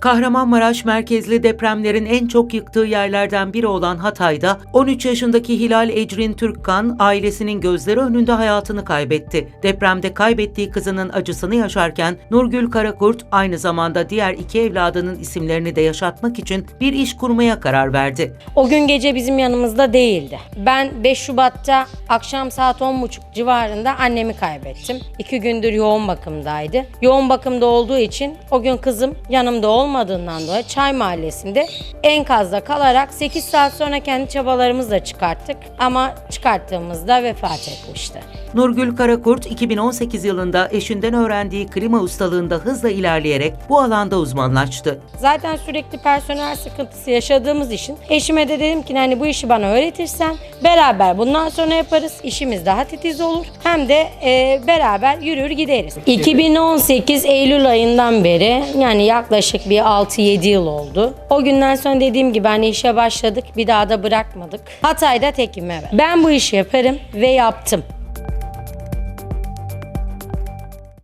Kahramanmaraş merkezli depremlerin en çok yıktığı yerlerden biri olan Hatay'da 13 yaşındaki Hilal Ecrin Türkkan ailesinin gözleri önünde hayatını kaybetti. Depremde kaybettiği kızının acısını yaşarken Nurgül Karakurt aynı zamanda diğer iki evladının isimlerini de yaşatmak için bir iş kurmaya karar verdi. O gün gece bizim yanımızda değildi. Ben 5 Şubat'ta akşam saat 10.30 civarında annemi kaybettim. 2 gündür yoğun bakımdaydı. Yoğun bakımda olduğu için o gün kızım yanımda olmadığından dolayı Çay Mahallesi'nde enkazda kalarak 8 saat sonra kendi çabalarımızla çıkarttık. Ama çıkarttığımızda vefat etmişti. Nurgül Karakurt 2018 yılında eşinden öğrendiği klima ustalığında hızla ilerleyerek bu alanda uzmanlaştı. Zaten sürekli personel sıkıntısı yaşadığımız için eşime de dedim ki hani bu işi bana öğretirsen beraber bundan sonra yaparız. İşimiz daha titiz olur. Hem de e, beraber yürür gideriz. 2018 Eylül ayından beri yani yaklaşık bir 6-7 yıl oldu. O günden sonra dediğim gibi hani işe başladık. Bir daha da bırakmadık. Hatay'da tekim evet. Ben bu işi yaparım ve yaptım.